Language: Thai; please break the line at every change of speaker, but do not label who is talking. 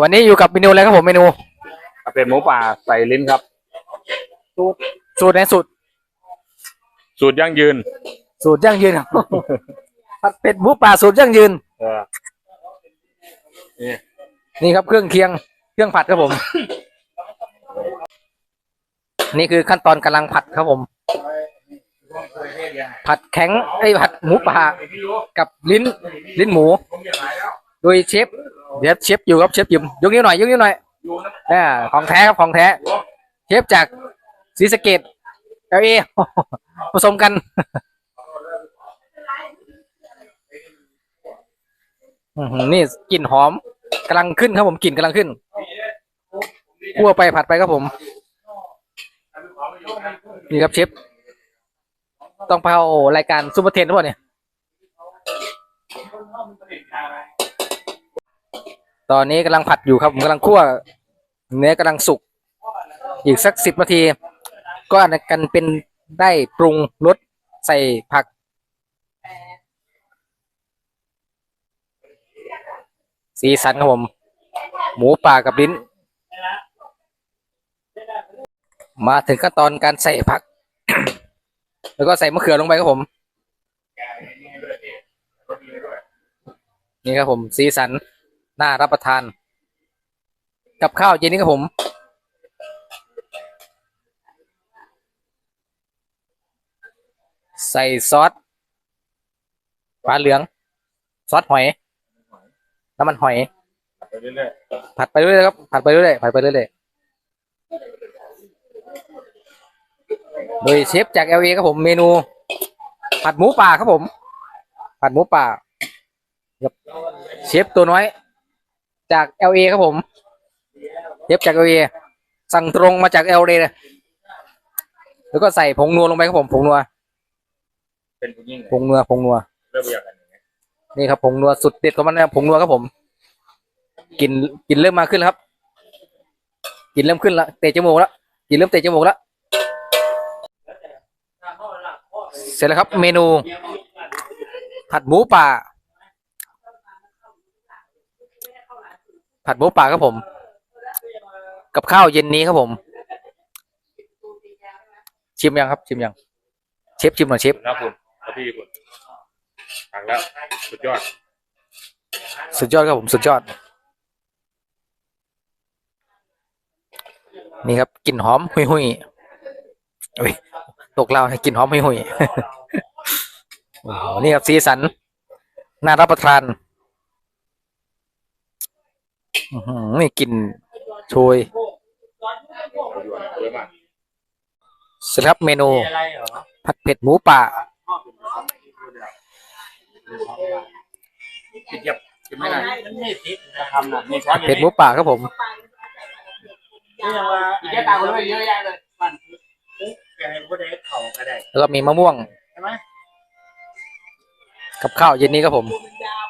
วันนี้อยู่กับเมนูอะไรครับผมเมนู
เป็นหมูป่าใส่ลิ้นครับ
สูตรในสูตร
สูตรยั่งยืน
สูตรยั่งยืนครับผัดเป็ดหมูป่าสูตรยั่งยืน
เออนี่
นี่ครับเครื่องเคียง เครื่องผัดครับผม นี่คือขั้นตอนกำลังผัดครับผม ผัดแข็งไอ้ยผัดหมูป่ากับลิ้น ลิ้นหมู โดยเชฟ เดี๋ยวเชฟอยู่ครับเชฟยิมยกนิ้วหน่อยยกนิ้วหน่อยอ่าของแท้ครับของแท้ เชฟจากศรีสะเกดเอเอผสมกันนี่กลิ่นหอมกำลังขึ้นครับผมกลิ่นกำลังขึ้นคั่วไปผัดไปครับผม นี่ครับเชฟต้องไปเอารายการซูเปอร์เทนหรือเปล่าเนี่ย ตอนนี้กำลังผัดอยู่ครับผมกำลังคั่วเนื้อกำลังสุก อีกสักสิบนาที ก็อาจกันเป็นได้ปรุงรสใส่ผัก สีสันครับผม หมูป่ากับลิ้น มาถึงขั้นตอนการใส่ผัก แล้วก็ใส่มะเขือลงไปครับผม นี่ครับผม สีสัน น่ารับประทาน กับข้าวเย็นนี้ครับผม ใส่ซอสปลาเหลือง ซอสหอยน้ำมันหอย
ไปเรื่อย
ผัดไปเรื่อยๆครับ ผัดไปเรื่อยๆผัดไปเรื่อยๆโดยเชฟจากเอลเอครับผมเมนู ผัดหมูป่าครับผม ผัดหมูป่าเชฟตัวน้อย จากเอลเอครับผมเชฟจากเอลเอสั่งตรงมาจากเอลเอเลยแล้วก็ใส่ผงนัวลงไปครับผมผงนัว
ๆเป็นผู้ยิ่ง
ผงนัวผงนัว
เริ่มอย่างนั้นอย่างเงี้ย
นี่ครับผงนัวสุดเด็ดของมันนะครับผงนัวครับผมกลินกลินเริ่มมาขึ้นแล้วครับกลินเริ่มขึ้นแล้วเตะจมูกแล้วกลินเริ่มเตะจมูกแล้วเสร็จแล้วครับ เมนูผัดหมูป่า ผัดหมูป่าครับผม กับข้าวเย็นนี้ครับผม ชิมยังครับ ชิมยัง เชฟชิมหน่อยเชฟ
นะคุณแล้วพี่คุณตักแล้ว สุดยอด
สุดยอดครับผมสุดยอด นี่ครับกลิ่นหอมหุยหุยๆอุ้ยตกเราให้กลิ่นหอมหุยหุยๆโอ้โหนี่ครับสีสันน่ารับประทาน อื้อหือนี่กลิ่นโชย
เยอะมาก
เสร็จแล้วครับเมนู ผัดเผ็ดหมูป่า
กินเยียบกินไม่ได้
มันไม่ติดนะทำนะ
มีช้อน
ผัด
อยู่
เผ็ดหมู
นี่
ป่าครับผม
นี่ยังว่า
แค่ตาคนเลยเยอะแยะเลย
มันปุ๊บแกให้ผู้ใดเขาก็ได้
แล้วก็มีมะม่วง
ใช่ไหม
กับข้าวเย็นนี้ครับผม
ยา